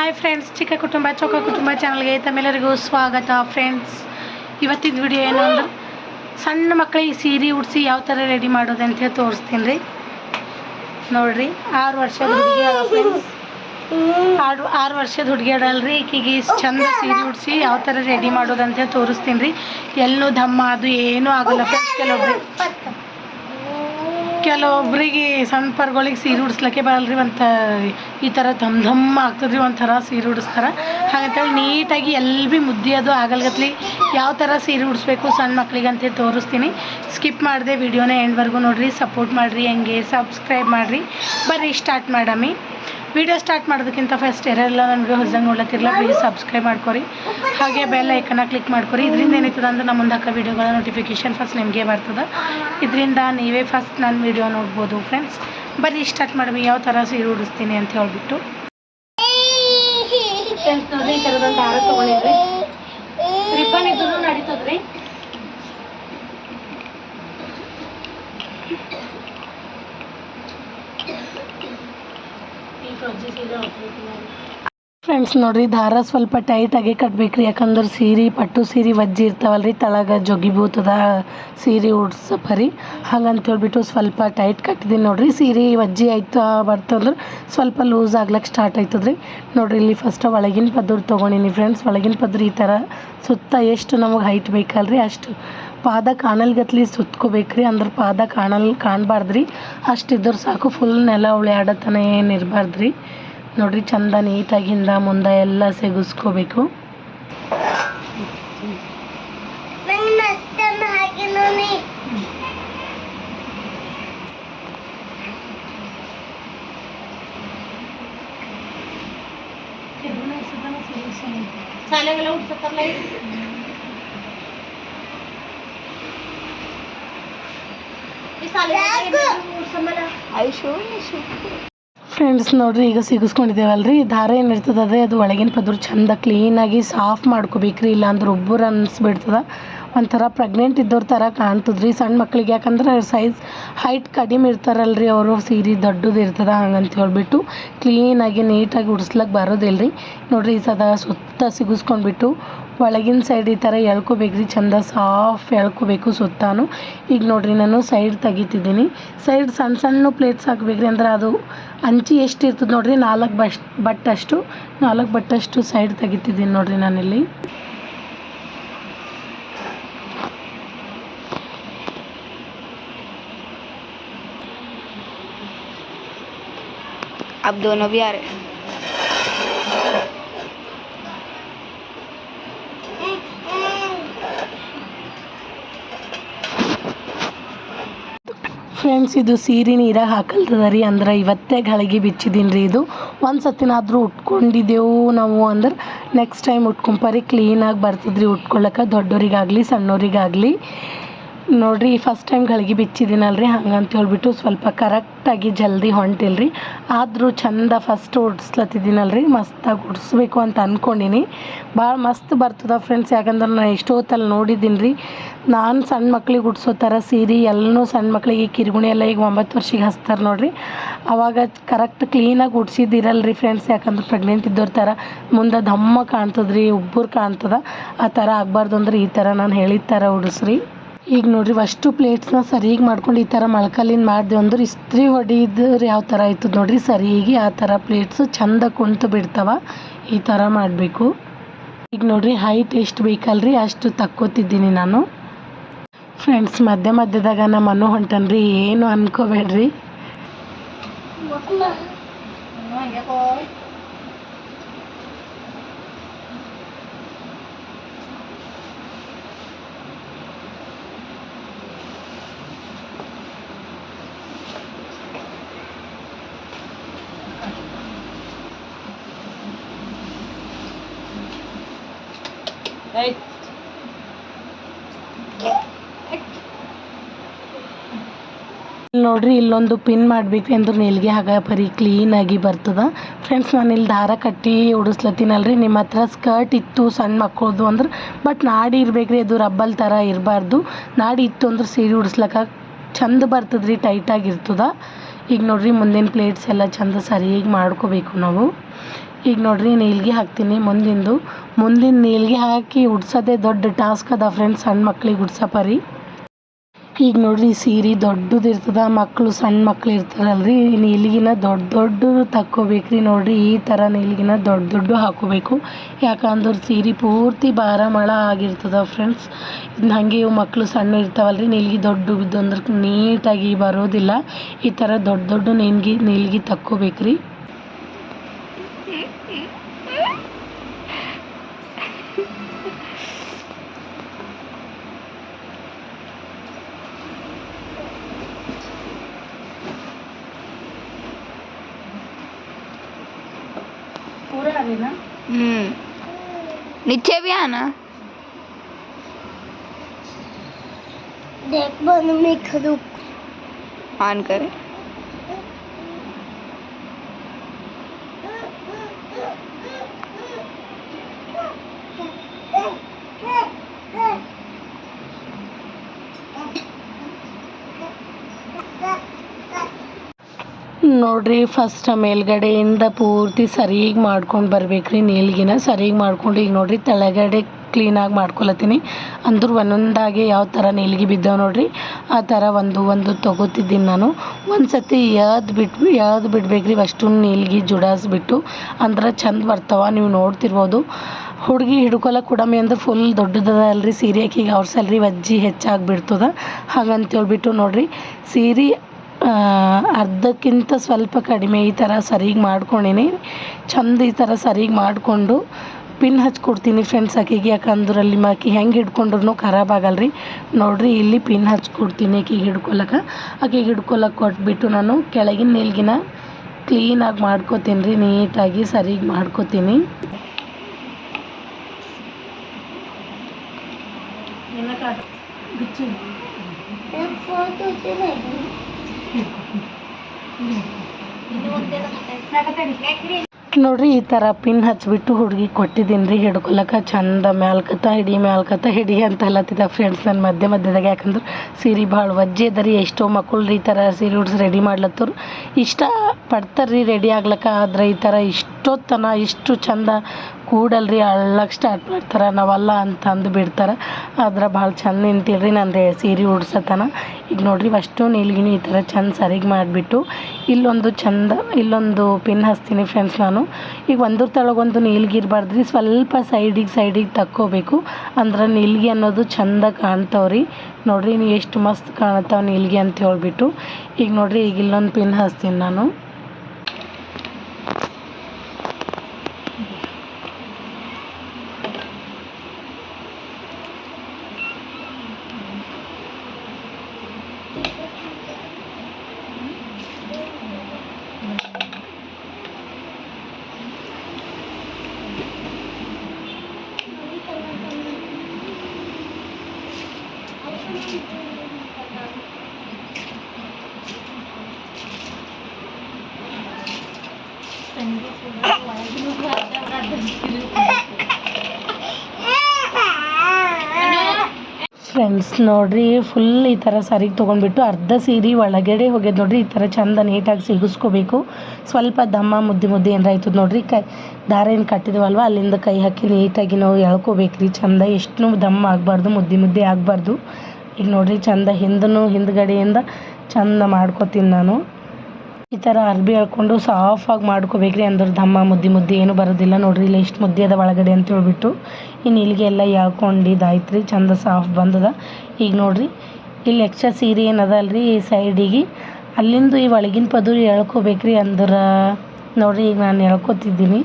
Hi friends ಚಿಕ್ಕ ಕುಟುಂಬ ಚೊಕ್ಕ ಕುಟುಂಬ ಚಾನಲ್ಗೆ ತಮ್ಮೆಲ್ಲರಿಗೂ ಸ್ವಾಗತ ಫ್ರೆಂಡ್ಸ್ ಇವತ್ತಿನ ವಿಡಿಯೋ ಏನು ಅಂದ್ರೆ, ಸಣ್ಣ ಮಕ್ಕಳಿಗೆ ಸೀರೆ ಉಡಿಸಿ ಯಾವ ಥರ ರೆಡಿ ಮಾಡೋದು ಅಂತೇಳಿ ತೋರಿಸ್ತೀನಿ ರೀ. ನೋಡ್ರಿ, ಆರು ವರ್ಷದ ಹುಡುಗಿ ಫ್ರೆಂಡ್ಸ್ ಆರು ಆರು ವರ್ಷದ ಹುಡುಗಿ ಅಡಲ್ರಿ ಈಕಿಗೆ ಚಂದ ಸೀರೆ ಉಡಿಸಿ ಯಾವ ಥರ ರೆಡಿ ಮಾಡೋದು ಅಂತೇಳಿ ತೋರಿಸ್ತೀನಿ ರೀ. ಎಲ್ಲೂ ಧಮ್ಮ ಅದು ಏನೂ ಆಗೋಲ್ಲ ಫ್ರೆಂಡ್ಸ್ ಕೆಲವೊಬ್ರು ಕೆಲವೊಬ್ರಿಗೆ ಸಣ್ಣ ಪರ್ಗಳಿಗೆ ಸೀರೆ ಉಡಿಸ್ಲಿಕ್ಕೆ ಬರಲ್ರಿ ಒಂದು ಈ ಥರ ಧಮ್ ಧಮ್ ಆಗ್ತದ್ರಿ ಒಂಥರ ಸೀರೆ ಉಡಿಸ್ತಾರೆ. ಹಾಗಂತೇಳಿ ನೀಟಾಗಿ ಎಲ್ಲಿ ಭೀ ಮುದ್ದೆ ಅದು ಆಗಲ್ಗತ್ಲಿ ಯಾವ ಥರ ಸೀರೆ ಉಡಿಸ್ಬೇಕು ಸಣ್ಣ ಮಕ್ಳಿಗೆ ಅಂತೇಳಿ ತೋರಿಸ್ತೀನಿ. ಸ್ಕಿಪ್ ಮಾಡಿದೆ ವಿಡಿಯೋನ ಎಂಡ್ವರೆಗೂ ನೋಡಿರಿ, ಸಪೋರ್ಟ್ ಮಾಡಿರಿ, ಹೆಂಗೆ ಸಬ್ಸ್ಕ್ರೈಬ್ ಮಾಡಿರಿ. ಬರ್ರಿ ಸ್ಟಾರ್ಟ್ ಮಾಡಮಿ. ವಿಡಿಯೋ ಸ್ಟಾರ್ಟ್ ಮಾಡೋದಕ್ಕಿಂತ ಫಸ್ಟ್ ಯಾರೆಲ್ಲ ವಿಡಿಯೋ ಹೊಸದಂಗೆ ನೋಡ್ಲತ್ತಿರಲ್ಲ ಪ್ಲೀಸ್ ಸಬ್ಸ್ಕ್ರೈಬ್ ಮಾಡ್ಕೊರಿ. ಹಾಗೆ ಬೆಲ್ ಐಕನ್ನ ಕ್ಲಿಕ್ ಮಾಡ್ಕೊರಿ. ಇದರಿಂದ ಏನಾಯ್ತದ ಅಂದ್ರೆ ನಮ್ಮ ಮುಂದೆ ವಿಡಿಯೋಗಳ ನೋಟಿಫಿಕೇಶನ್ ಫಸ್ಟ್ ನಿಮಗೆ ಬರ್ತದೆ. ಇದರಿಂದ ನೀವೇ ಫಸ್ಟ್ ನನ್ನ ವಿಡಿಯೋ ನೋಡ್ಬೋದು ಫ್ರೆಂಡ್ಸ್ ಬರೀ ಸ್ಟಾರ್ಟ್ ಮಾಡ್ಬಿ ಯಾವ ಥರ ಸೀರೆ ಉಡಿಸ್ತೀನಿ ಅಂತ ಹೇಳ್ಬಿಟ್ಟು. ಫ್ರೆಂಡ್ಸ್ ನೋಡಿ ಈ ಥರದೊಂದು ದಾರ ತೊಗೊಂಡಿದ್ರಿ ರಿಬ್ಬನ್ ಇದ್ದು ನಡೀತದ್ರಿ. 这些让我飞飞 ಫ್ರೆಂಡ್ಸ್ ನೋಡ್ರಿ, ದಾರ ಸ್ವಲ್ಪ ಟೈಟಾಗಿ ಕಟ್ಬೇಕ್ರಿ. ಯಾಕಂದ್ರೆ ಸೀರೆ, ಪಟ್ಟು ಸೀರೆ ವಜ್ಜಿ ಇರ್ತಾವಲ್ರಿ, ತಳಗ ಜೋಗಿ ಬೂತದ ಸೀರೆ ಪರಿ ಹಂಗಂತ ಹೇಳ್ಬಿಟ್ಟು ಸ್ವಲ್ಪ ಟೈಟ್ ಕಟ್ಟಿದೀನಿ ನೋಡ್ರಿ. ಸೀರೆ ವಜ್ಜಿ ಆಯ್ತು ಬರ್ತಂದ್ರೆ ಸ್ವಲ್ಪ ಲೂಸ್ ಆಗ್ಲಕ್ಕೆ ಸ್ಟಾರ್ಟ್ ಆಯ್ತದ್ರಿ. ನೋಡ್ರಿ, ಇಲ್ಲಿ ಫಸ್ಟ್ ಒಳಗಿನ ಪದ್ರ ತೊಗೊಂಡಿನಿ ಫ್ರೆಂಡ್ಸ್ ಒಳಗಿನ ಪದ್ರ ಈ ಥರ ಸುತ್ತ ಎಷ್ಟು ನಮಗೆ ಹೈಟ್ ಬೇಕಲ್ರಿ, ಅಷ್ಟು ಪಾದ ಕಾಣಲ್ಗತ್ಲಿ ಸುತ್ಕೋಬೇಕ್ರಿ. ಅಂದ್ರೆ ಪಾದ ಕಾಣಲ್ ಕಾಣಬಾರ್ದ್ರಿ. ಅಷ್ಟಿದ್ರೆ ಸಾಕು ಫುಲ್ ನೆಲ ಉಳಿಯಾಡತನ ಏನು ಇರಬಾರ್ದ್ರಿ ನೋಡ್ರಿ ಚಂದ ನೀಟಾಗಿ ಹಿಂದ ಮುಂದೆ ಎಲ್ಲ ಸೆಗಿಸ್ಕೋಬೇಕು. ಉಡ್ಸತ್ತಾರಲ್ಲ ಫ್ರೆಂಡ್ಸ್ ನೋಡ್ರಿ, ಈಗ ಸಿಗಿಸ್ಕೊಂಡಿದ್ದೇವಲ್ರಿ? ದಾರ ಏನಿರ್ತದೆ ಅದೇ ಅದು ಒಳಗಿನ ಪದ್ರ ಚಂದ ಕ್ಲೀನಾಗಿ ಸಾಫ್ ಮಾಡ್ಕೋಬೇಕ್ರಿ, ಇಲ್ಲಾಂದ್ರೆ ಒಬ್ಬರು ಅನ್ನಿಸ್ಬಿಡ್ತದೆ ಒಂಥರ ಪ್ರೆಗ್ನೆಂಟ್ ಇದ್ದವ್ರ ಥರ ಕಾಣ್ತದ್ರಿ. ಸಣ್ಣ ಮಕ್ಕಳಿಗೆ ಯಾಕಂದ್ರೆ ಸೈಜ್ ಹೈಟ್ ಕಡಿಮೆ ಇರ್ತಾರಲ್ರಿ ಅವರು, ಸೀರೆ ದೊಡ್ಡದು ಇರ್ತದ ಹಂಗಂತ ಹೇಳ್ಬಿಟ್ಟು ಕ್ಲೀನಾಗಿ ನೀಟಾಗಿ ಉಡ್ಸ್ಲಕ್ಕೆ ಬರೋದಿಲ್ಲ ರೀ ನೋಡ್ರಿ, ಈ ಸದ ಸುತ್ತ ಸಿಗಿಸ್ಕೊಂಡ್ಬಿಟ್ಟು ಒಳಗಿನ ಸೈಡ್ ಈ ಥರ ಎಳ್ಕೊಬೇಕ್ರಿ ಚಂದ ಸಾಫ್ ಎಳ್ಕೊಬೇಕು ಸುತ್ತಾನು ಈಗ ನೋಡ್ರಿ ನಾನು ಸೈಡ್ ತೆಗಿತಿದ್ದೀನಿ ಸೈಡ್ ಸಣ್ಣ ಸಣ್ಣ ಪ್ಲೇಟ್ಸ್ ಹಾಕ್ಬೇಕ್ರಿ ಅಂದ್ರೆ ಅದು ಅಂಚಿ ಎಷ್ಟು ಇರ್ತದೆ ನೋಡ್ರಿ ನಾಲ್ಕು ಬಶ್ ಬಟ್ಟಷ್ಟು ನಾಲ್ಕು ಬಟ್ಟಷ್ಟು ಸೈಡ್ ತೆಗಿತಿದ್ದೀನಿ ನೋಡ್ರಿ ನಾನಿಲ್ಲಿ अब दोनों भी आ रहे ಫ್ರೆಂಡ್ಸ್, ಇದು ಸೀರೆ ನೀರಾಗ ಹಾಕಲ್ತದ ರೀ ಅಂದ್ರೆ ಇವತ್ತೇ ಗಳಿಗೆ ಬಿಚ್ಚಿದ್ದೀನಿ ರೀ ಇದು. ಒಂದು ಸತಿನಾದರೂ ಉಟ್ಕೊಂಡಿದ್ದೆವು ನಾವು ಅಂದ್ರೆ ನೆಕ್ಸ್ಟ್ ಟೈಮ್ ಉಟ್ಕೊಂಪರಿ ಕ್ಲೀನಾಗಿ ಬರ್ತದ್ರಿ ಉಟ್ಕೊಳ್ಳೋಕೆ ದೊಡ್ಡೋರಿಗಾಗಲಿ, ಸಣ್ಣೋರಿಗಾಗಲಿ. ನೋಡ್ರಿ ಫಸ್ಟ್ ಟೈಮ್ ಗಳಿಗೆ ಬಿಚ್ಚಿದ್ದೀನಲ್ರಿ ಹಂಗಂತ ಹೇಳ್ಬಿಟ್ಟು ಸ್ವಲ್ಪ ಕರೆಕ್ಟಾಗಿ ಜಲ್ದಿ ಹೊಂಟಿಲ್ರಿ. ಆದರೂ ಚಂದ ಫಸ್ಟ್ ಉಡ್ಸ್ಲತ್ತಿದ್ದೀನಲ್ರಿ ಮಸ್ತಾಗಿ ಉಡ್ಸ್ಬೇಕು ಅಂತ ಅಂದ್ಕೊಂಡಿನಿ ಭಾಳ ಮಸ್ತ್ ಬರ್ತದ ಫ್ರೆಂಡ್ಸ್ ಯಾಕಂದ್ರೆ ನಾನು ಎಷ್ಟೊತ್ತಲ್ಲಿ ನೋಡಿದ್ದೀನಿ ರೀ ನಾನು ಸಣ್ಣ ಮಕ್ಳಿಗೆ ಉಡ್ಸೋ ಥರ ಸೀರೆ, ಎಲ್ಲನೂ ಸಣ್ಣ ಮಕ್ಳಿಗೆ ಕಿರುಗುಣಿ ಎಲ್ಲ ಈಗ ಒಂಬತ್ತು ವರ್ಷಕ್ಕೆ ಹಚ್ತಾರೆ ನೋಡಿರಿ. ಅವಾಗ ಕರೆಕ್ಟ್ ಕ್ಲೀನಾಗಿ ಉಡ್ಸಿದ್ದಿರಲ್ರಿ ಫ್ರೆಂಡ್ಸ್ ಯಾಕಂದ್ರೆ ಪ್ರೆಗ್ನೆಂಟ್ ಇದ್ದವ್ರ ಥರ ಮುಂದೆ ದಮ್ಮ ಕಾಣ್ತದ್ರಿ, ಉಬ್ಬರು ಕಾಣ್ತದ. ಆ ಥರ ಆಗಬಾರ್ದು ಅಂದ್ರೆ ಈ ಥರ ನಾನು ಹೇಳಿದ ಥರ ಉಡಿಸ್ರಿ. ಈಗ ನೋಡ್ರಿ ಅಷ್ಟು ಪ್ಲೇಟ್ಸ್ನ ಸರಿಯಾಗಿ ಮಾಡ್ಕೊಂಡು ಈ ಥರ ಮೊಳ್ಕಲ್ಲಿಂದ ಮಾಡಿದೆ ಅಂದ್ರೆ ಇಸ್ತ್ರಿ ಹೊಡಿದ್ರೆ ಯಾವ ಥರ ಆಯ್ತದ ನೋಡ್ರಿ, ಸರಿಯಾಗಿ ಆ ಥರ ಪ್ಲೇಟ್ಸು ಚಂದ ಕುಂತು ಬಿಡ್ತಾವ, ಈ ಥರ ಮಾಡಬೇಕು. ಈಗ ನೋಡ್ರಿ ಹೈಟ್ ಎಷ್ಟು ಬೇಕಲ್ರಿ, ಅಷ್ಟು ತಕ್ಕೋತಿದ್ದೀನಿ ನಾನು. ಫ್ರೆಂಡ್ಸ್ ಮಧ್ಯ ಮಧ್ಯದಾಗ ನಮ್ಮ ಮನು ಹೊಂಟನ್ರಿ, ಏನು ಅನ್ಕೋಬೇಡ್ರಿ. ನೋಡ್ರಿ, ಇಲ್ಲೊಂದು ಪಿನ್ ಮಾಡಬೇಕು ಅಂದ್ರೆ ನೇಲ್ಗೆ ಹಾಗ ಪರಿ ಕ್ಲೀನಾಗಿ ಬರ್ತದ. ಫ್ರೆಂಡ್ಸ್ ನಾನು ಇಲ್ಲಿ ದಾರ ಕಟ್ಟಿ ಉಡಿಸ್ಲತ್ತೀನಲ್ರಿ. ನಿಮ್ಮ ಹತ್ರ ಸ್ಕರ್ಟ್ ಇತ್ತು ಸಣ್ಣ ಮಕ್ಕಳದು ಅಂದ್ರೆ ಬಟ್ ನಾಡಿ ಇರ್ಬೇಕ್ರಿ, ಅದು ರಬ್ಬಲ್ ಥರ ಇರಬಾರ್ದು. ನಾಡಿ ಇತ್ತು ಅಂದ್ರೆ ಸೀರೆ ಉಡಿಸ್ಲಕ್ಕ ಚಂದ ಬರ್ತದ್ರಿ ಟೈಟಾಗಿ ಇರ್ತದ. ಈಗ ನೋಡ್ರಿ, ಮುಂದಿನ ಪ್ಲೇಟ್ಸ್ ಎಲ್ಲ ಚಂದ ಸರಿಯಾಗಿ ಮಾಡ್ಕೋಬೇಕು ನಾವು. ಈಗ ನೋಡ್ರಿ, ನೀಲ್ಗೆ ಹಾಕ್ತೀನಿ ಮುಂದಿಂದು. ಮುಂದಿನ ನೀಲ್ಗೆ ಹಾಕಿ ಉಡ್ಸೋದೇ ದೊಡ್ಡ ಟಾಸ್ಕ್ ಅದ ಫ್ರೆಂಡ್ಸ್ ಸಣ್ಣ ಮಕ್ಳಿಗೆ ಉಡ್ಸಪ್ಪರಿ ಈಗ ನೋಡ್ರಿ ಸೀರೆ ದೊಡ್ಡದು ಇರ್ತದೆ ಮಕ್ಕಳು ಸಣ್ಣ ಮಕ್ಳು ಇರ್ತಾರಲ್ರಿ ನೀಲಿಗಿನ ದೊಡ್ಡ ದೊಡ್ಡ ತಕ್ಕೋಬೇಕ್ರಿ ನೋಡ್ರಿ, ಈ ಥರ ನೀಲಿಗಿನ ದೊಡ್ಡ ದೊಡ್ಡ ಹಾಕೋಬೇಕು. ಯಾಕಂದ್ರೆ ಸೀರೆ ಪೂರ್ತಿ ಬಾರಮಳ ಆಗಿರ್ತದೆ ಫ್ರೆಂಡ್ಸ್ ಇದನ್ನ ಹಾಗೆ ಇವು ಮಕ್ಕಳು ಸಣ್ಣ ಇರ್ತಾವಲ್ರಿ, ನೀಲಿಗೆ ದೊಡ್ಡ ಬಿದ್ದು ಅಂದ್ರೆ ನೀಟಾಗಿ ಬರೋದಿಲ್ಲ. ಈ ಥರ ದೊಡ್ಡ ದೊಡ್ಡ ನೇಲ್ಗಿ ನೀಲ್ಗಿ ತಕ್ಕೋಬೇಕ್ರಿ. हम्म नीचे भी आना देख बन में खड़ू ऑन करे ನೋಡ್ರಿ ಫಸ್ಟ್ ಮೇಲ್ಗಡೆಯಿಂದ ಪೂರ್ತಿ ಸರಿಯಾಗಿ ಮಾಡ್ಕೊಂಡು ಬರ್ಬೇಕು ರೀ ನೀಲ್ಗಿನ ಸರಿಯಾಗಿ ಮಾಡ್ಕೊಂಡು, ಈಗ ನೋಡ್ರಿ ತೆಳಗಡೆ ಕ್ಲೀನಾಗಿ ಮಾಡ್ಕೊಳತ್ತೀನಿ. ಅಂದ್ರೆ ಒಂದೊಂದಾಗಿ ಯಾವ ಥರ ನೀಲ್ಗಿ ಬಿದ್ದಾವೆ ನೋಡ್ರಿ, ಆ ಥರ ಒಂದು ಒಂದು ತೊಗೋತಿದ್ದೀನಿ ನಾನು. ಒಂದು ಸತಿ ಯಾವ್ದು ಬಿಟ್ಟು ಯಾವ್ದು ಬಿಡ್ಬೇಕ್ರಿ ಅಷ್ಟು ನೀಲ್ಗಿ ಜುಡಾಸ್ಬಿಟ್ಟು, ಅಂದ್ರೆ ಚಂದ ಬರ್ತಾವ, ನೀವು ನೋಡ್ತಿರ್ಬೋದು. ಹುಡುಗಿ ಹಿಡ್ಕೊಳಕ್ಕೆ ಕೊಡಮಿ ಅಂದ್ರೆ ಫುಲ್ ದೊಡ್ಡದದ ಅಲ್ರಿ, ಸೀರೆ ಈಗ ಅವ್ರ ಸಲ್ರಿ ವಜ್ಜಿ ಹೆಚ್ಚಾಗಿಬಿಡ್ತದ ಹಾಗಂತ ಹೇಳ್ಬಿಟ್ಟು ನೋಡ್ರಿ, ಸೀರೆ ಅರ್ಧಕ್ಕಿಂತ ಸ್ವಲ್ಪ ಕಡಿಮೆ ಈ ಥರ ಸರಿಗೆ ಮಾಡ್ಕೊಂಡೀನಿ. ಚಂದ ಈ ಥರ ಸರಿಗೆ ಮಾಡಿಕೊಂಡು ಪಿನ್ ಹಚ್ಕೊಡ್ತೀನಿ ಫ್ರೆಂಡ್ಸ್ ಆಕೆಗೆ ಯಾಕಂದ್ರಲ್ಲಿ ಮಾಕಿ ಹೆಂಗೆ ಹಿಡ್ಕೊಂಡ್ರೂ ಖರಾಬ್ ಆಗಲ್ಲ ರೀ ನೋಡಿರಿ ಇಲ್ಲಿ ಪಿನ್ ಹಚ್ಕೊಡ್ತೀನಿ ಆಕೆಗೆ ಹಿಡ್ಕೊಳಕ್ಕೆ ಆಕೆಗೆ ಹಿಡ್ಕೊಳಕ್ಕೆ ಕೊಟ್ಬಿಟ್ಟು ನಾನು ಕೆಳಗಿನ ನೀಲ್ಗಿನ ಕ್ಲೀನಾಗಿ ಮಾಡ್ಕೋತೀನಿ ರೀ ನೀಟಾಗಿ ಸರಿಗೆ ಮಾಡ್ಕೋತೀನಿ. ಬಿಚ್ಚಿ. ನೋಡ್ರಿ, ಈ ಥರ ಪಿನ್ ಹಚ್ಬಿಟ್ಟು ಹುಡುಗಿ ಕೊಟ್ಟಿದ್ದೀನಿ ರೀ ಹಿಡ್ಕೊಳಕ್ಕೆ ಚಂದ ಮ್ಯಾಲ್ಕತ್ತ ಹಿಡಿ ಮ್ಯಾಲ್ಕತ್ತ ಹಿಡಿ ಅಂತ ಹೇಳತ್ತಿದ್ದ ಫ್ರೆಂಡ್ಸ್ ನನ್ನ ಮಧ್ಯ ಮಧ್ಯದಾಗ. ಯಾಕಂದ್ರೆ ಸೀರೆ ಭಾಳ ವಜ್ಜೆ ಅದ ರೀ. ಎಷ್ಟೋ ಮಕ್ಕಳು ರೀ ಈ ಥರ ಸೀರೆ ಉಡ್ಸಿ ರೆಡಿ ಮಾಡ್ಲತ್ತರು ಇಷ್ಟ ಪಡ್ತಾರೆ ರೀ ರೆಡಿ ಆಗ್ಲಕ್ಕ. ಆದ್ರೆ ಈ ಥರ ಇಷ್ಟೊತ್ತನ, ಇಷ್ಟು ಚಂದ ಕೂಡಲ್ರಿ ಅಳ್ಳಕ್ಕೆ ಸ್ಟಾರ್ಟ್ ಮಾಡ್ತಾರೆ, ನಾವಲ್ಲ ಅಂತಂದು ಬಿಡ್ತಾರೆ. ಆದ್ರೆ ಭಾಳ ಚಂದ ನಿಂತಿಲ್ರಿ ನಂದು ಸೀರೆ ಉಡ್ಸತನ. ಈಗ ನೋಡ್ರಿ ಅಷ್ಟು ನೀಲ್ಗಿನಿ ಈ ಥರ ಚಂದ ಸರಿಗೆ ಮಾಡಿಬಿಟ್ಟು ಇಲ್ಲೊಂದು ಚಂದ, ಇಲ್ಲೊಂದು ಪಿನ್ ಹಚ್ತೀನಿ ಫ್ರೆಂಡ್ಸ್ ನಾನು. ಈಗ ಒಂದ್ರ ತಳಗೊಂದು ನೀಲ್ಗಿ ಇರಬಾರ್ದು ರೀ ಸ್ವಲ್ಪ ಸೈಡಿಗೆ ಸೈಡಿಗೆ ತಕ್ಕೋಬೇಕು. ಅಂದ್ರೆ ನೀಲ್ಗಿ ಅನ್ನೋದು ಚಂದ ಕಾಣ್ತಾವ್ರಿ. ನೋಡ್ರಿ ನೀವು ಎಷ್ಟು ಮಸ್ತ್ ಕಾಣತ್ತಾವ ನೀಲ್ಗಿ ಅಂತ ಹೇಳ್ಬಿಟ್ಟು. ಈಗ ನೋಡ್ರಿ ಈಗ ಇಲ್ಲೊಂದು ಪಿನ್ ಹಚ್ತೀನಿ ನಾನು. ಫ್ರೆಂಡ್ಸ್ ನೋಡ್ರಿ ಫುಲ್ ಈ ಥರ ಸರಿಗೆ ತೊಗೊಂಡ್ಬಿಟ್ಟು ಅರ್ಧ ಸೀರೆ ಒಳಗಡೆ ಹೋಗ್ಯದ ನೋಡ್ರಿ, ಈ ಥರ ಚಂದ ನೀಟಾಗಿ ಸಿಗಿಸ್ಕೋಬೇಕು. ಸ್ವಲ್ಪ ದಮ್ಮ ಮುದ್ದೆ ಮುದ್ದೆ ಏನಾರ ಆಯ್ತದ ನೋಡ್ರಿ, ಕೈ ದಾರ ಏನು ಕಟ್ಟಿದವಲ್ವ, ಅಲ್ಲಿಂದ ಕೈ ಹಾಕಿ ನೀಟಾಗಿ ನಾವು ಎಳ್ಕೋಬೇಕ್ರಿ. ಚಂದ ಎಷ್ಟು ದಮ್ಮ ಆಗಬಾರ್ದು, ಮುದ್ದೆ ಮುದ್ದೆ ಆಗಬಾರ್ದು. ಈಗ ನೋಡ್ರಿ, ಚಂದ ಹಿಂದೂ ಹಿಂದ್ಗಡೆಯಿಂದ ಚಂದ ಮಾಡ್ಕೊತೀನಿ ನಾನು. ಈ ಥರ ಅರ್ಬಿ ಎಳ್ಕೊಂಡು ಸಾಫಾಗಿ ಮಾಡ್ಕೋಬೇಕ್ರಿ ಅಂದ್ರೆ ದಮ್ಮ ಮುದ್ದೆ ಮುದ್ದೆ ಏನು ಬರೋದಿಲ್ಲ ನೋಡ್ರಿ, ಇಲ್ಲ ಎಷ್ಟು ಮುದ್ದೆ ಅದ ಒಳಗಡೆ ಅಂತ ಹೇಳ್ಬಿಟ್ಟು. ಇನ್ನು ಇಲ್ಲಿಗೆ ಎಲ್ಲ ಇದಾಯ್ತು ರೀ ಚಂದ ಸಾಫ್ ಬಂದದ. ಈಗ ನೋಡ್ರಿ ಇಲ್ಲಿ ಎಕ್ಸ್ಟ್ರಾ ಸೀರೆ ಏನದ ಅಲ್ರಿ ಈ ಸೈಡಿಗೆ ಅಲ್ಲಿಂದ ಈ ಒಳಗಿನ ಪದರು ಎಳ್ಕೋಬೇಕ್ರಿ ಅಂದ್ರೆ, ನೋಡ್ರಿ ಈಗ ನಾನು ಎಳ್ಕೊತಿದ್ದೀನಿ.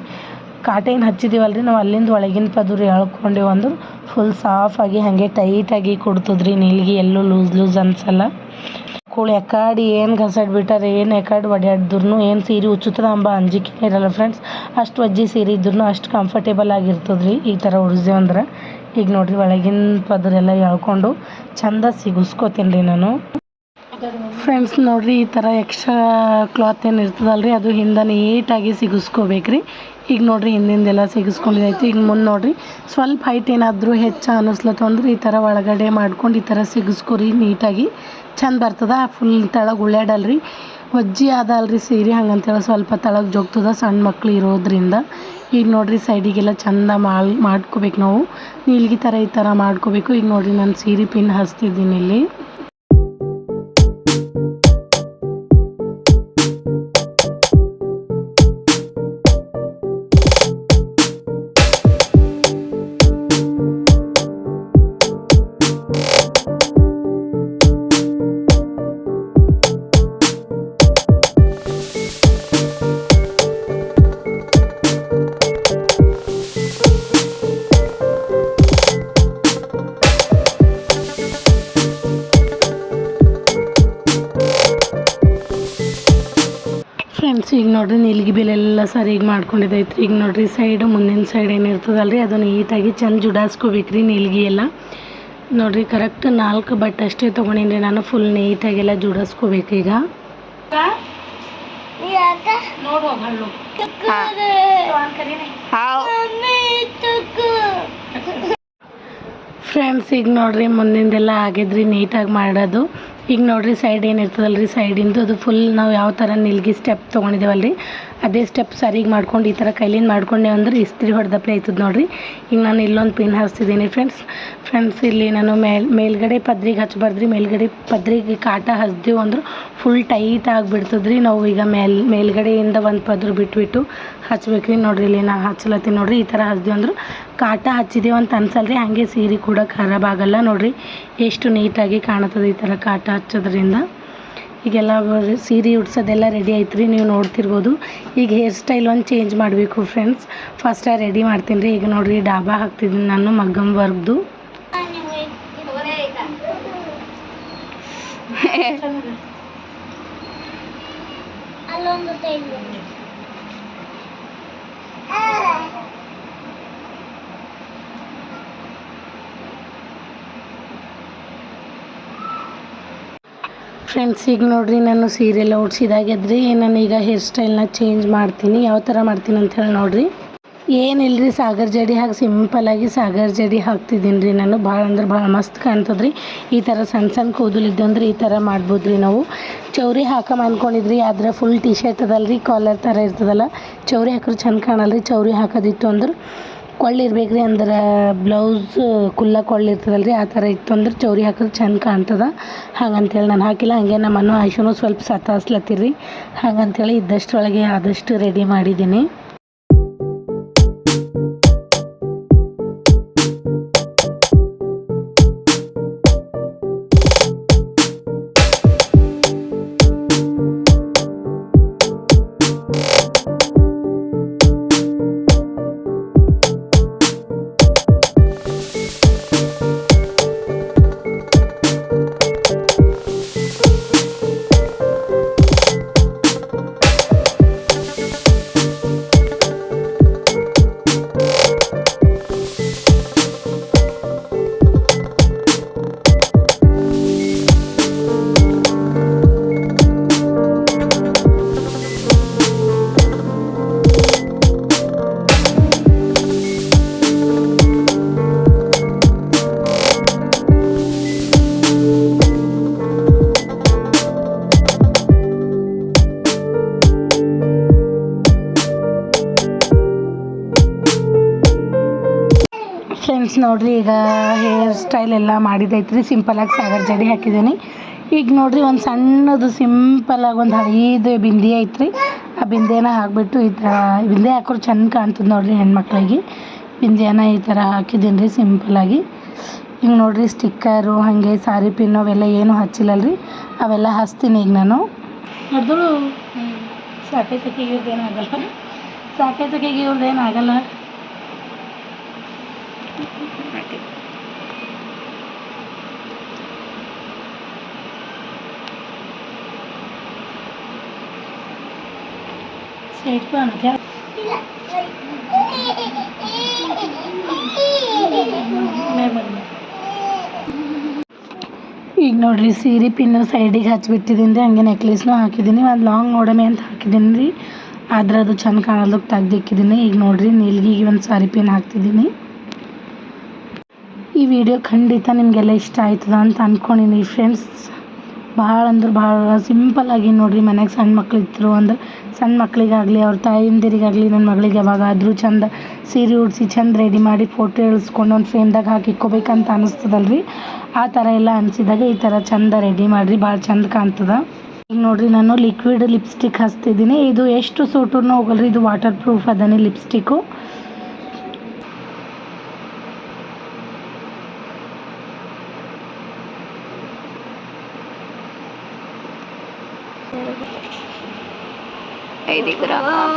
ಕಾಟ ಹಚ್ಚಿದೀವಲ್ಲ ರೀ ನಾವು ಅಲ್ಲಿಂದ ಒಳಗಿನ ಪದರು ಎಳ್ಕೊಂಡೇವು ಅಂದ್ರೆ ಫುಲ್ ಸಾಫಾಗಿ ಹಾಗೆ ಟೈಟಾಗಿ ಕೊಡ್ತದ್ರಿ ನೀಲ್ಗಿ, ಎಲ್ಲೂ ಲೂಸ್ ಲೂಸ್ ಅನ್ಸಲ್ಲ. ಕೂಳು ಎಕಾಡಿ ಏನು ಗಸಾಡ್ ಬಿಟ್ಟಾರೆ, ಏನು ಎಕಾಡಿ ಒಡ್ಯಾಡಿದ್ರು ಏನು ಸೀರೆ ಉಚ್ಚುತ್ತದ ಅಂಬ ಅಂಜಿಕೆ ಇರಲ್ಲ ಫ್ರೆಂಡ್ಸ್ ಅಷ್ಟು ಒಜ್ಜಿ ಸೀರೆ ಇದ್ರೂ ಅಷ್ಟು ಕಂಫರ್ಟೇಬಲ್ ಆಗಿರ್ತದೆ ರೀ ಈ ಥರ ಅಂದ್ರೆ. ಈಗ ನೋಡ್ರಿ ಒಳಗಿನ ಪದರೆಲ್ಲ ಎಳ್ಕೊಂಡು ಚಂದ ಸಿಗಿಸ್ಕೋತೀನಿ ರೀ ನಾನು. ಫ್ರೆಂಡ್ಸ್ ನೋಡ್ರಿ ಈ ಥರ ಎಕ್ಸ್ಟ್ರಾ ಕ್ಲಾತ್ ಏನು ಇರ್ತದಲ್ರಿ, ಅದು ಹಿಂದೆ ನೀಟಾಗಿ ಸಿಗಿಸ್ಕೋಬೇಕ್ರಿ. ಈಗ ನೋಡ್ರಿ ಹಿಂದಿಂದೆಲ್ಲ ಸಿಗಿಸ್ಕೊಂಡಿದ್ದಾಯ್ತು. ಈಗ ಮುಂದೆ ನೋಡ್ರಿ, ಸ್ವಲ್ಪ ಹೈಟ್ ಏನಾದರೂ ಹೆಚ್ಚು ಅನ್ನಿಸ್ಲತ್ತು ಅಂದ್ರೆ ಈ ಥರ ಒಳಗಡೆ ಮಾಡ್ಕೊಂಡು ಈ ಥರ ಸಿಗಿಸ್ಕೊರಿ ನೀಟಾಗಿ. ಚಂದ ಬರ್ತದ ಫುಲ್ ತೆಳಗೆ ಉಳ್ಯಾಡಲ್ರಿ ಒಜ್ಜಿ ಆದಲ್ರಿ ಸೀರೆ ಹಂಗಂತೇಳಿ ಸ್ವಲ್ಪ ತಳಗೆ ಜೋಗ್ತದ, ಸಣ್ಣ ಮಕ್ಳು ಇರೋದ್ರಿಂದ. ಈಗ ನೋಡ್ರಿ ಸೈಡಿಗೆಲ್ಲ ಚಂದ ಮಾಲ್, ಮಾಡ್ಕೋಬೇಕು ನಾವು. ನೀಲ್ಗಿ ಥರ ಈ ಥರ ಮಾಡ್ಕೋಬೇಕು. ಈಗ ನೋಡ್ರಿ ನಾನು ಸೀರೆ ಪಿನ್ ಹಚ್ತಿದ್ದೀನಿ ಇಲ್ಲಿ. ಬಿಲೆಲ್ಲ ಸರಿಗೆ ಮಾಡ್ಕೊಂಡಿದ್ದೈತ್ರಿ. ಈಗ ನೋಡ್ರಿ ಸೈಡ್ ಮುಂದಿನ ಸೈಡ್ ಏನಿರ್ತದಲ್ರಿ ಅದು ನೀಟಾಗಿ ಚಂದ ಜುಡಾಸ್ಕೋಬೇಕ್ರಿ ನೀಲ್ಗಿ ಎಲ್ಲ. ನೋಡಿರಿ ಕರೆಕ್ಟ್ ನಾಲ್ಕು ಬಟ್ ಅಷ್ಟೇ ತೊಗೊಂಡಿನಿ ನಾನು ಫುಲ್ ನೀಟಾಗೆಲ್ಲ ಜುಡಾಸ್ಕೋಬೇಕು ಈಗ. ಫ್ರೆಂಡ್ಸ್ ಈಗ ನೋಡ್ರಿ ಮುಂದಿಂದೆಲ್ಲ ಆಗಿದ್ರಿ ನೀಟಾಗಿ ಮಾಡೋದು. ಈಗ ನೋಡ್ರಿ ಸೈಡ್ ಏನಿರ್ತದಲ್ರಿ ಸೈಡಿಂದು ಅದು ಫುಲ್ ನಾವು ಯಾವ ಥರ ನಿಲ್ಗಿ ಸ್ಟೆಪ್ ತೊಗೊಂಡಿದ್ದೇವಲ್ರಿ ಅದೇ ಸ್ಟೆಪ್ ಸರಿಗೆ ಮಾಡ್ಕೊಂಡು ಈ ಥರ ಕೈಲಿಂದ ಮಾಡ್ಕೊಂಡೆ ಅಂದ್ರೆ ಇಸ್ತ್ರಿ ಹೊಡೆದಪ್ಲೆ ಆಯ್ತದ ನೋಡ್ರಿ? ಈಗ ನಾನು ಇಲ್ಲೊಂದು ಪಿನ್ ಹಚ್ತಿದ್ದೀನಿ ಫ್ರೆಂಡ್ಸ್ ಫ್ರೆಂಡ್ಸ್ ಇಲ್ಲಿ ನಾನು ಮೇಲ್, ಮೇಲ್ಗಡೆ ಪದ್ರಿಗೆ ಹಚ್ಬಾರ್ದ್ರಿ. ಮೇಲ್ಗಡೆ ಪದ್ರಿಗೆ ಕಾಟ ಹಚ್ದೇವು ಅಂದ್ರೆ ಫುಲ್ ಟೈಟ್ ಆಗಿಬಿಡ್ತದ್ರಿ. ನಾವು ಈಗ ಮೇಲ್, ಮೇಲ್ಗಡೆಯಿಂದ ಒಂದು ಪದ್ರ ಬಿಟ್ಬಿಟ್ಟು ಹಚ್ಬೇಕ್ರಿ. ನೋಡ್ರಿ ಇಲ್ಲಿ ನಾ ಹಚ್ಲತ್ತೀನಿ ನೋಡ್ರಿ. ಈ ಥರ ಹಚ್ದೇವು ಅಂದ್ರೆ ಕಾಟ ಹಚ್ಚಿದೇವು ಅಂತ ಅನ್ಸಲ್ರಿ. ಹಂಗೆ ಸೀರೆ ಕೂಡ ಖರಾಬ್ ಆಗಲ್ಲ ನೋಡ್ರಿ. ಎಷ್ಟು ನೀಟಾಗಿ ಕಾಣುತ್ತದೆ ಈ ಥರ ಕಾಟ ಹಚ್ಚೋದ್ರಿಂದ. ಈಗೆಲ್ಲ ಸೀರೆ ಉಡ್ಸೋದೆಲ್ಲ ರೆಡಿ ಆಯ್ತು ರೀ ನೀವು ನೋಡ್ತಿರ್ಬೋದು. ಈಗ ಹೇರ್ ಸ್ಟೈಲ್ ಒಂದು ಚೇಂಜ್ ಮಾಡಬೇಕು ಫ್ರೆಂಡ್ಸ್ ಫಸ್ಟ್ ರೆಡಿ ಮಾಡ್ತೀನಿ. ರೀ ಈಗ ನೋಡ್ರಿ ಡಾಬಾ ಹಾಕ್ತಿದ್ದೀನಿ ನಾನು, ಮಗ್ಗಮ್ ವರ್ಕ್ದು ಅಲ್ಲೊಂದು ಫ್ರೆಂಡ್ಸ್ ಈಗ ನೋಡ್ರಿ, ನಾನು ಸೀರೆ ಎಲ್ಲ ನಾನು ಈಗ ಹೇರ್ ಸ್ಟೈಲ್ನ ಚೇಂಜ್ ಮಾಡ್ತೀನಿ, ಯಾವ ಥರ ಮಾಡ್ತೀನಿ ಅಂತ ಹೇಳಿ ನೋಡ್ರಿ. ಏನಿಲ್ಲರಿ ಸಾಗರ್ ಜಡಿ ಹಾಕಿ ಸಿಂಪಲಾಗಿ ಸಾಗರ್ ಜಡಿ ಹಾಕ್ತಿದ್ದೀನಿ ರೀ ನಾನು. ಭಾಳ ಅಂದ್ರೆ ಭಾಳ ಮಸ್ತ್ ಕಾಣ್ತದ್ರಿ. ಈ ಥರ ಸಣ್ಣ ಸಣ್ಣ ಕೂದಲು ಇದ್ದಂದ್ರೆ, ಈ ಥರ ಮಾಡ್ಬೋದು ರೀ ನಾವು. ಚೌರಿ ಹಾಕಮ್ ಅಂದ್ಕೊಂಡಿದ್ರಿ ಆದರೆ ಫುಲ್ ಟಿ ಶರ್ಟ್ ಅದಲ್ರಿ ಕಾಲರ್ ಥರ ಇರ್ತದಲ್ಲ. ಚೌರಿ ಹಾಕಿದ್ರೆ ಚಂದ ಕಾಣಲ್ಲ ರೀ ಚೌರಿ ಹಾಕೋದಿತ್ತು ಅಂದ್ರೆ. ಕೊಳ್ಳಿರ್ಬೇಕು ರೀ ಅಂದ್ರೆ ಬ್ಲೌಸ್, ಕುಲ್ಲ ಕೊಳ್ಳಿರ್ತದಲ್ಲ ರೀ ಆ ಥರ ಇತ್ತು ಅಂದ್ರೆ ಚೌರಿ ಹಾಕಿದ್ರೆ ಚೆಂದ ಕಾಣ್ತದ. ಹಾಗಂತೇಳಿ ನಾನು ಹಾಕಿಲ್ಲ, ಹಾಗೆ ನಮ್ಮ ಅನ್ನು ಸ್ವಲ್ಪ ಹಾಗಂತ ಹಾಗಂತೇಳಿ ಇದ್ದಷ್ಟರೊಳಗೆ ಆದಷ್ಟು ರೆಡಿ ಮಾಡಿದ್ದೀನಿ. ನೋಡ್ರಿ, ಈಗ ಹೇರ್ ಸ್ಟೈಲ್ ಎಲ್ಲ ಮಾಡಿದೈತ್ರಿ. ಸಿಂಪಲಾಗಿ ಸಾಗರ್ ಜಡಿ ಹಾಕಿದ್ದೀನಿ. ಈಗ ನೋಡ್ರಿ, ಒಂದು ಸಣ್ಣದು ಸಿಂಪಲಾಗಿ ಒಂದು ಐದು ಬಿಂದಿ ಐತ್ರಿ. ಆ ಬಿಂದಿನ ಹಾಕ್ಬಿಟ್ಟು ಈ ಥರ ಬಿಂದಿ ಹಾಕೋರು ಚೆಂದ ಕಾಣ್ತದೆ ನೋಡ್ರಿ ಹೆಣ್ಮಕ್ಳಿಗೆ. ಬಿಂದಿಯನ್ನ ಈ ಥರ ಹಾಕಿದ್ದೀನಿ ರೀ ಸಿಂಪಲಾಗಿ ಈಗ ನೋಡ್ರಿ ಸ್ಟಿಕ್ಕರು ಹಾಗೆ ಸಾರಿ ಪಿನ್ ಅವೆಲ್ಲ ಏನು ರೀ ಅವೆಲ್ಲ ಹಚ್ತೀನಿ ಈಗ ನಾನು. ನೋಡಿದ್ರು ಸಾಕೈತಕ್ಕೆ ಇವ್ರದ್ದೇನಾಗಲ್ಲ ಸಾಕೈತಕ್ಕೆ ಈಗ ನೋಡ್ರಿ, ಸೀರೆ ಪಿನ್ನು ಸೈಡಿಗೆ ಹಚ್ಚಿಬಿಟ್ಟಿದ್ದೀನಿ ರೀ, ಹಂಗೆ ನೆಕ್ಲೆಸ್ನು ಹಾಕಿದ್ದೀನಿ. ಒಂದು ಲಾಂಗ್ ನೋಡಮೆ ಅಂತ ಹಾಕಿದ್ದೀನಿ ರೀ. ಆದ್ರೆ ಅದು ಚೆಂದ ಕಾಣೋದಕ್ಕೆ ತೆಗ್ದಿಕ್ಕಿದ್ದೀನಿ. ಈಗ ನೋಡ್ರಿ, ನೀಲ್ಗಿಗೆ ಒಂದು ಸಾರಿ ಪಿನ್ ಹಾಕ್ತಿದ್ದೀನಿ. ಈ ವಿಡಿಯೋ ಖಂಡಿತ ನಿಮಗೆಲ್ಲ ಇಷ್ಟ ಆಯ್ತದ ಅಂತ ಅಂದ್ಕೊಂಡಿನಿ ಫ್ರೆಂಡ್ಸ್ ಭಾಳ ಅಂದ್ರೆ ಭಾಳ ಆಗಿ ನೋಡಿರಿ ಮನ್ಯಾಗ ಸಣ್ಣ ಮಕ್ಳು ಇದ್ರು ಅಂದ್ರೆ ಸಣ್ಣ ಮಕ್ಕಳಿಗಾಗಲಿ ಅವ್ರ ತಾಯಂದಿರಿಗಾಗಲಿ ನನ್ನ ಮಗಳಿಗೆ ಯಾವಾಗಾದರೂ ಚಂದ ಸೀರೆ ಉಡಿಸಿ ಚಂದ ರೆಡಿ ಮಾಡಿ ಫೋಟೋ ಇಳಿಸ್ಕೊಂಡು ಒಂದು ಫ್ರೇಮ್ದಾಗ ಹಾಕಿ ಇಕ್ಕೋಬೇಕಂತ ರೀ ಆ ಥರ ಎಲ್ಲ ಅನಿಸಿದಾಗ ಈ ಥರ ಚಂದ ರೆಡಿ ಮಾಡಿರಿ ಭಾಳ ಚಂದ ಕಾಣ್ತದೆ. ಈಗ ನೋಡ್ರಿ ನಾನು ಲಿಕ್ವಿಡ್ ಲಿಪ್ಸ್ಟಿಕ್ ಹಚ್ತಿದ್ದೀನಿ. ಇದು ಎಷ್ಟು ಸೂಟೂ ಹೋಗಲ್ರಿ, ಇದು ವಾಟರ್ ಪ್ರೂಫ್ ಅದನೇ ಲಿಪ್ಸ್ಟಿಕ್ಕು ಐದು ಗ್ರಾಮ್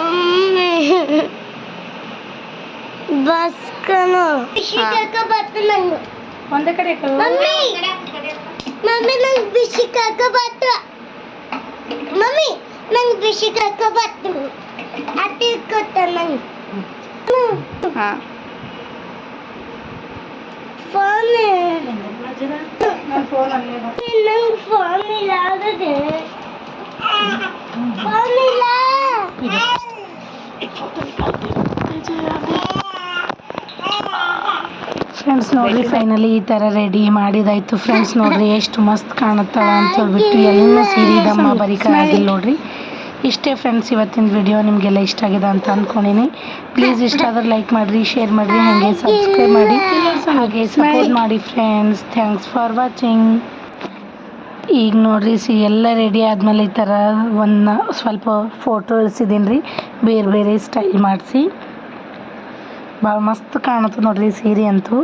ಬಸ್ ಕಣೋ ಬಿಸಿ ಕಾಕ ಬತ್ತು ನಂಗೆ. ಒಂದೇ ಕಡೆ ಮಮ್ಮಿ. ಮಮ್ಮಿ ನಂಗೆ ಬಿಸಿ ಕಾಕ ಬತ್ತು. ಮಮ್ಮಿ ನಂಗೆ ಬಿಸಿ ಕಾಕ ಬತ್ತು. ಅತಿ ಕೊತ್ತ ನಂಗೆ. ಹಾ. ಫೋನ್. ನಂಗೆ ಫೋನ್ ಇಲ್ಲ ಆಗದೆ ಫೋನ್ ಇಲ್ಲ ಫ್ರೆಂಡ್ಸ್ ನೋಡ್ರಿ ಫೈನಲಿ ಈ ಥರ ರೆಡಿ ಮಾಡಿದಾಯ್ತು. ಫ್ರೆಂಡ್ಸ್ ನೋಡ್ರಿ, ಎಷ್ಟು ಮಸ್ತ್ ಕಾಣುತ್ತಾ ಅಂತ ಹೇಳ್ಬಿಟ್ಟು ಎಲ್ಲ ಸೀರೆ ದಮ್ಮ ಬರಿಕ ಆಗಿಲ್ಲ ನೋಡ್ರಿ. ಇಷ್ಟೇ ಫ್ರೆಂಡ್ಸ್ ಇವತ್ತಿನ ವಿಡಿಯೋ ನಿಮಗೆಲ್ಲ ಇಷ್ಟ ಆಗಿದೆ ಅಂತ ಅಂದ್ಕೊಂಡಿನಿ ಪ್ಲೀಸ್ ಇಷ್ಟ ಆದ್ರೆ ಲೈಕ್ ಮಾಡ್ರಿ ಶೇರ್ ಮಾಡಿರಿ, ಹಾಗೆ ಸಬ್ಸ್ಕ್ರೈಬ್ ಮಾಡಿ. ಹಾಗೆ ಸಪೋರ್ಟ್ ಮಾಡಿ ಫ್ರೆಂಡ್ಸ್ ಥ್ಯಾಂಕ್ಸ್ ಫಾರ್ ವಾಚಿಂಗ್ ಈಗ ನೋಡ್ರಿ, ಸಿ ಎಲ್ಲ ರೆಡಿ ಆದಮೇಲೆ ಈ ಥರ ಒಂದು ಸ್ವಲ್ಪ ಫೋಟೋ ಇಳಿಸಿದ್ದೀನಿ ರೀ ಬೇರೆ ಬೇರೆ ಸ್ಟೈಲ್ ಮಾಡಿಸಿ. ಭಾಳ ಮಸ್ತ್ ಕಾಣುತ್ತೆ ನೋಡ್ರಿ ಸೀರೆ ಅಂತೂ.